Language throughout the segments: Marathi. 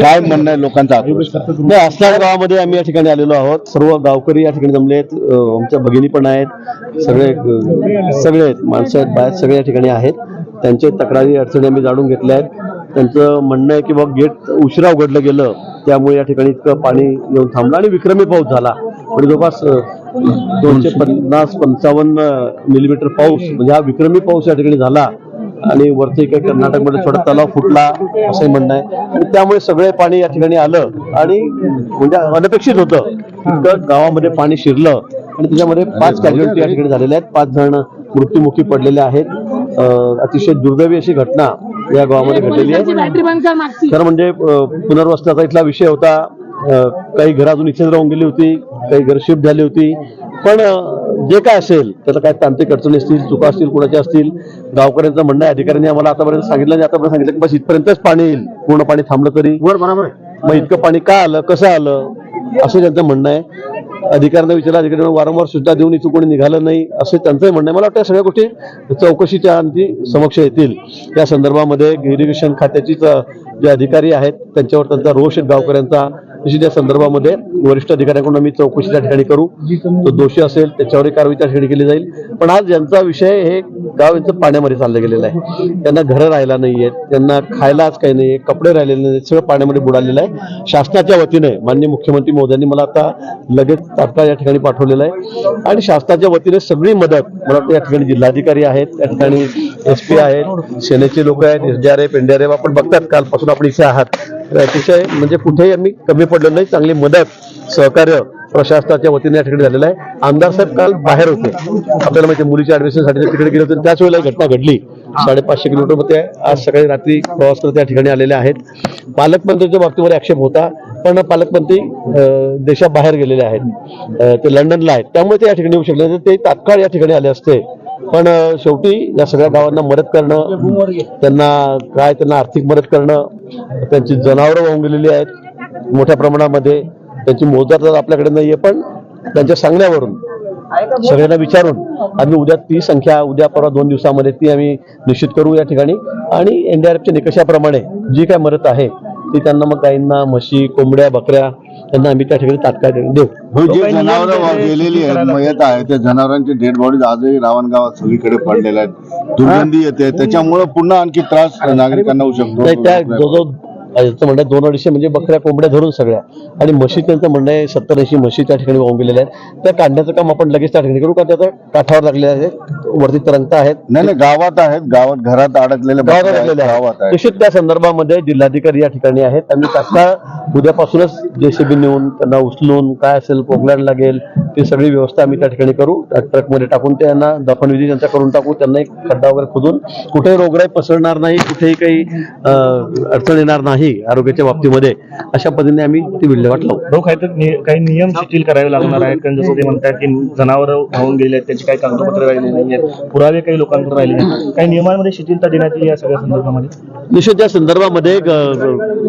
काय म्हणणं आहे लोकांचा नाही असणार गावामध्ये आम्ही या ठिकाणी आलेलो आहोत. सर्व गावकरी या ठिकाणी जमले आहेत. आमच्या भगिनी पण आहेत. सगळे सगळे आहेत. माणसं आहेत बाहेर सगळे या ठिकाणी आहेत. त्यांचे तक्रारी अडचणी आम्ही जाणून घेतल्या आहेत. त्यांचं म्हणणं आहे की बाबा गेट उशिरा उघडलं गेलं. त्यामुळे या ठिकाणी इतकं पाणी येऊन थांबलं आणि विक्रमी पाऊस झाला. म्हणजे जवळपास दोनशे पन्नास पंचावन्न मिलीमीटर पाऊस म्हणजे हा विक्रमी पाऊस या ठिकाणी झाला. आणि वरती काही कर्नाटकमध्ये थोडा तलाव फुटला असंही म्हणणं आहे. त्यामुळे सगळे पाणी या ठिकाणी आलं आणि म्हणजे अनपेक्षित होतं. इतकं गावामध्ये पाणी शिरलं आणि त्याच्यामध्ये पाच कॅज्युअल्टी या ठिकाणी झालेल्या आहेत. पाच जण मृत्युमुखी पडलेले आहेत. अतिशय दुर्दैवी अशी घटना या गावामध्ये घडलेली आहे. खरं म्हणजे पुनर्वसनाचा इथला विषय होता. काही घरं अजून इथेच राहून गेली होती. काही घर शिफ्ट झाली होती. पण जे काय असेल त्याला काय तांत्रिक अडचणी असतील चुका असतील कुणाच्या असतील गावकऱ्यांचं म्हणणं आहे अधिकाऱ्यांनी आम्हाला आतापर्यंत सांगितलं आणि आतापर्यंत सांगितलं की बस इथपर्यंतच पाणी येईल पूर्ण पाणी थांबलं तरी. बरोबर मग इतकं पाणी का आलं कसं आलं असं त्यांचं म्हणणं आहे. अधिकाऱ्यांना विचारलं अधिकाऱ्यांना वारंवार सूचना देऊन इथं कोणी निघालं नाही असं त्यांचंही म्हणणं आहे. मला वाटतं सगळ्या गोष्टी चौकशीच्या अंती समक्ष येतील. या संदर्भामध्ये इरिगेशन खात्याचीच अं, जे अधिकारी आहेत त्यांच्यावर त्यांचा रोष गावकऱ्यांचा. तशी त्या संदर्भामध्ये वरिष्ठ अधिकाऱ्यांकडून आम्ही चौकशी त्या ठिकाणी करू. तो दोषी असेल त्याच्यावरही कारवाई त्या ठिकाणी केली जाईल. पण आज ज्यांचा विषय हे गाव यांचं पाण्यामध्ये चाललं गेलेलं आहे. त्यांना घरं राहिला नाही आहेत त्यांना खायला आज काही नाही कपडे राहिलेले नाही सगळं पाण्यामध्ये बुडालेलं आहे. शासनाच्या वतीने माननीय मुख्यमंत्री मोदयांनी मला आता लगेच तात्काळ या ठिकाणी पाठवलेलं आहे. आणि शासनाच्या वतीने सगळी मदत मला या ठिकाणी जिल्हाधिकारी आहेत त्या ठिकाणी एस पी आहेत सेनेचे लोक आहेत S D R F N D R F आपण बघतात कालपासून आपण इथे आहात. अतिशय म्हणजे कुठेही आम्ही कमी पडलो नाही चांगली मदत सहकार्य प्रशासनाच्या वतीने या ठिकाणी झालेलं आहे. आमदार साहेब काल बाहेर होते. आपल्याला माहिती मुलीच्या ऍडमिशनसाठी तिकडे गेले होते. त्याच वेळेला घटना घडली. साडेपाचशे किलोमीटरमध्ये आज सकाळी रात्री प्रवास करत त्या ठिकाणी आलेले आहेत. पालकमंत्र्यांच्या बाबतीमध्ये आक्षेप होता पण पालकमंत्री देशाबाहेर गेलेले आहेत. ते लंडनला आहेत. त्यामुळे ते या ठिकाणी येऊ शकले ते तात्काळ या ठिकाणी आले असते. पण शेवटी या सगळ्या गावांना मदत करणं त्यांना काय त्यांना आर्थिक मदत करणं त्यांची जनावरं वाहून गेलेली आहेत. मोठ्या प्रमाणामध्ये त्यांची मोजदार आपल्याकडे आपल्याकडे नाहीये पण त्यांच्या सांगण्यावरून सगळ्यांना विचारून आम्ही उद्या ती संख्या उद्या परवा दोन दिवसामध्ये ती आम्ही निश्चित करू या ठिकाणी. आणि एनडीआरएफच्या निकषाप्रमाणे जी काय मदत आहे ती त्यांना मग गाईंना म्हशी कोंबड्या बकऱ्या त्यांना आम्ही त्या ठिकाणी तात्काळ देऊ. हो जे जनावरं गेलेली आहेत मयत आहे त्या जनावरांचे डेड बॉडीज आजही रावण गावात सगळीकडे पडलेल्या आहेत. दुर्गंधी येते त्याच्यामुळे पुन्हा आणखी त्रास नागरिकांना होऊ नाही त्या शकतो जवळजवळ याचं म्हणणं आहे दोन अडीचशे म्हणजे बकऱ्या कोंबड्या धरून सगळ्या. आणि म्हशी त्यांचं म्हणणं आहे सत्तर ऐंशी म्हशी त्या ठिकाणी वाहून गेलेल्या आहेत. त्या काढण्याचं काम आपण लगेच त्या ठिकाणी करू का त्याचा काठावर लागलेले आहेत वरती तरंगता आहेत. नाही नाही गावात आहेत. गावात घरात अडकलेले गावात अडकलेले आहेत. गावात आहेत. निश्चित त्या संदर्भामध्ये जिल्हाधिकारी या ठिकाणी आहेत. आम्ही तात्काळ उद्यापासूनच जेसीबी नेऊन त्यांना उचलून काय असेल पोगलँड लागेल ती सगळी व्यवस्था आम्ही त्या ठिकाणी करू. ट्रकमध्ये टाकून त्यांना दफनविधी त्यांचा करून टाकू त्यांना एक खड्डा वगैरे खोदून कुठेही रोगराई पसरणार नाही कुठेही काही अडचण येणार नाही आरोग्याच्या बाबतीमध्ये अशा पद्धतीने आम्ही ती विल्हेवाट लावू. काही तर नि- काही नियम शिथिल करावे लागणार आहेत. कारण जसं ते म्हणतात की जनावर वाहून गेले आहेत त्याची काही कागदपत्र राहिली नाही आहेत पुरावे काही लोकांकडे राहिले नाहीत काही नियमांमध्ये शिथिलता देण्यात येईल या सगळ्या संदर्भामध्ये? निश्चित या संदर्भामध्ये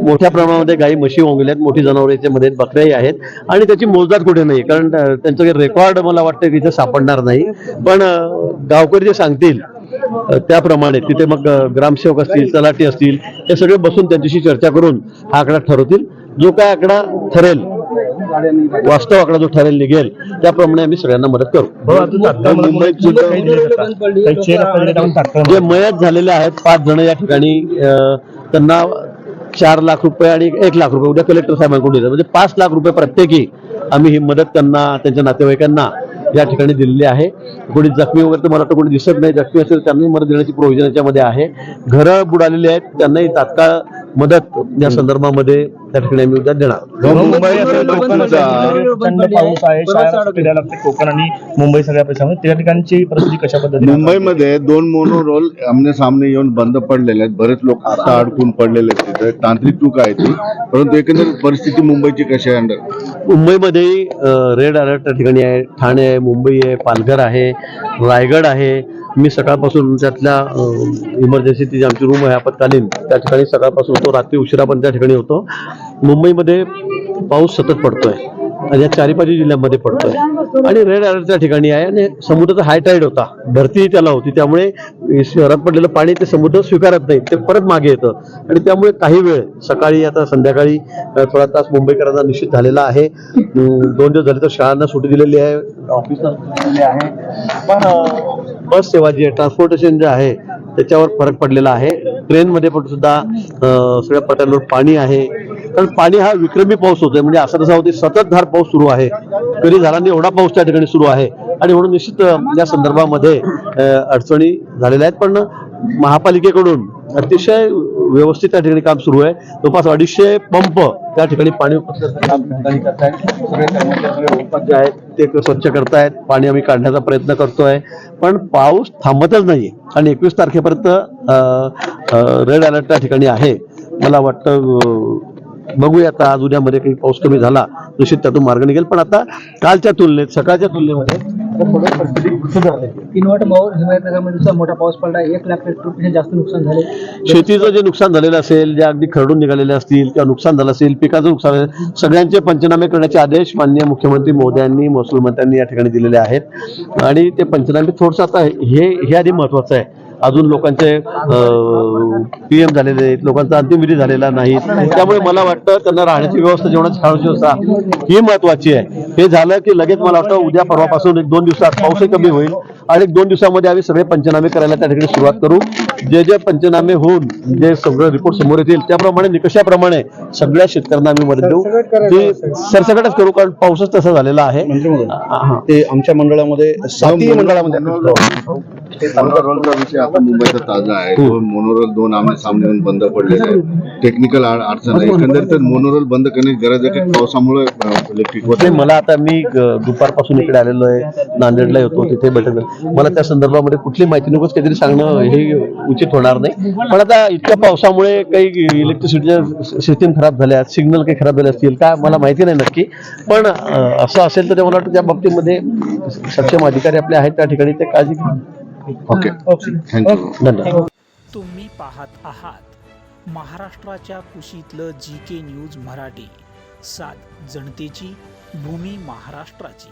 मोठ्या प्रमाणामध्ये गाई म्हशी होऊन गेल्या आहेत मोठी जनावरे याच्यामध्ये बकऱ्याही आहेत आणि त्याची मोजदाद कुठे नाही कारण त्यांचं काही रेकॉर्ड मला वाटतं की इथे सापडणार नाही. पण गावकरी जे सांगतील त्याप्रमाणे तिथे मग ग्रामसेवक असतील तलाठी असतील हे सगळे बसून त्यांच्याशी चर्चा करून हा आकडा ठरवतील. जो काय आकडा ठरेल वास्तव आकडा जो ठरेल निघेल त्याप्रमाणे आम्ही सगळ्यांना मदत करू. तात्काळ जे मयत झालेले आहेत पाच जण या ठिकाणी त्यांना चार लाख रुपये आणि एक लाख रुपये उद्या कलेक्टर साहेबांकडून म्हणजे पाच लाख रुपये प्रत्येकी आम्ही ही मदत त्यांना त्यांच्या नातेवाईकांना या ठिकाणी दिलेली आहे. कोणी जखमी वगैरे तर मला तर कोणी दिसत नाही. जखमी असेल त्यांनाही मदत देण्याची प्रोव्हिजन याच्यामध्ये आहे. घरं बुडालेली आहेत. त्यांनाही तात्काळ मदत या संदर्भामध्ये त्या ठिकाणी आम्ही उद्या देणार कोकण आणि मुंबई सगळ्या पैशामध्ये त्या ठिकाणची परिस्थिती कशा पद्धतीने मुंबईमध्ये दोन मोनो रोल आमने सामने येऊन बंद पडलेले आहेत. बरेच लोक आता अडकून पडलेले आहेत तिथे. तांत्रिक चूक आहे ती. परंतु एकंदरीत परिस्थिती मुंबईची कशी आहे अंडर? मुंबईमध्ये रेड अलर्ट त्या ठिकाणी आहे. ठाणे आहे मुंबई आहे पालघर आहे रायगड आहे. मी सकाळपासून त्यातल्या इमर्जन्सी जी आमची रूम आहे आपत्कालीन त्या ठिकाणी सकाळपासून होतो रात्री उशिरा पण त्या ठिकाणी होतो. मुंबईमध्ये पाऊस सतत पडतोय आणि या चारी पाच जिल्ह्यांमध्ये पडतोय. आणि रेड अलर्टच्या ठिकाणी आहे आणि समुद्राचा हाय टाईड होता. भरती त्याला होती. त्यामुळे शहरात पडलेलं पाणी ते समुद्र स्वीकारत नाही. ते परत मागे येतं. आणि त्यामुळे काही वेळ सकाळी आता संध्याकाळी थोडा तास मुंबईकरांना निश्चित झालेला आहे. दोन दिवस झाले तर शाळांना सुट्टी दिलेली आहे ऑफिसला सुटी दिलेली आहे. पण बस सेवा जी आहे ट्रान्सपोर्टेशन जे आहे त्याच्यावर फरक पडलेला आहे. ट्रेनमध्ये पण सुद्धा सगळ्या पट्ट्यांवर पाणी आहे. कारण पाणी हा विक्रमी पाऊस होतोय. म्हणजे असं तसा होते सततधार पाऊस सुरू आहे. कधी झाला नाही एवढा पाऊस त्या ठिकाणी सुरू आहे. आणि म्हणून निश्चित या संदर्भामध्ये अडचणी झालेल्या आहेत. पण महापालिकेकडून अतिशय व्यवस्थित त्या ठिकाणी काम सुरू आहे. जवळपास अडीचशे पंप त्या ठिकाणी पाणी उपलब्ध काम करतायत सगळे कर्मचारी आहेत ते स्वच्छ करतायत पाणी आम्ही काढण्याचा प्रयत्न करतोय. पण पाऊस थांबतच नाही आणि एकवीस तारखेपर्यंत रेड अलर्ट त्या ठिकाणी आहे. मला वाटतं बघूया आता आज उद्यामध्ये काही पाऊस कमी झाला निश्चित त्यातून मार्ग निघेल. पण आता कालच्या तुलनेत सकाळच्या तुलनेमध्ये थोडं परिस्थिती सुधारली किनवट हिमायतनगरमध्ये मोठा पाऊस पडला. एक लाख रुपये जास्त नुकसान झाले. शेतीचं जे नुकसान झालेलं असेल जे अगदी खरडून निघालेले असतील किंवा नुकसान झालं असेल पिकाचं नुकसान झालं सगळ्यांचे पंचनामे करण्याचे आदेश माननीय मुख्यमंत्री महोदयांनी महसूल मंत्र्यांनी या ठिकाणी दिलेले आहेत. आणि ते पंचनामे थोडंसं आता हे हे आधी महत्वाचं आहे. अजून लोकांचे पीएम झालेले आहेत लोकांचा अंतिमविधी झालेला नाही. त्यामुळे मला वाटतं त्यांना राहण्याची व्यवस्था जेवणाची खाण्याची व्यवस्था ही महत्वाची आहे. हे झालं की लगेच मला वाटतं उद्या परवापासून एक दोन दिवसात पाऊसही कमी होईल. आणि एक दोन दिवसामध्ये आम्ही सगळे पंचनामे करायला त्या ठिकाणी सुरुवात करू. जे जे पंचनामे होऊन जे सगळं रिपोर्ट समोर येतील त्याप्रमाणे निकषाप्रमाणे सगळ्या शेतकऱ्यांना आम्ही मदत देऊ ते सरसकटच करू कारण पाऊसच तसा झालेला आहे. हा. ते आमच्या मंडळामध्ये सातही मंडळामध्ये. मोनोरोलचा विषय आता मुंबईचा ताजा आहे. दोन मोनोरोल दोन आमने सामने बंद पडलेले आहेत. टेक्निकल अडचण आहे. एकंदरीत मोनोरोल बंद करण्याची गरज आहे. की पावसामुळे मला आता मी दुपारपासून इकडे आलेलो आहे. नांदेडला येतो तिथे बैठक. मला त्या संदर्भामध्ये कुठली माहिती नकोच काहीतरी सांगणं हे उचित होणार नाही. पण आता इतक्या पावसामुळे काही इलेक्ट्रिसिटीच्या सिस्टीम खराब झाल्या सिग्नल काही खराब झाले असतील काय मला माहिती नाही नक्की. पण असं असेल तर ते मला वाटतं त्या बाबतीमध्ये सक्षम अधिकारी आपले आहेत त्या ठिकाणी ते काळजी. ओके. Thank you. धन्यवाद. तुम्ही पाहत आहात महाराष्ट्राच्या कुशीतलं जी के न्यूज मराठी. सात जनतेची भूमी महाराष्ट्राची.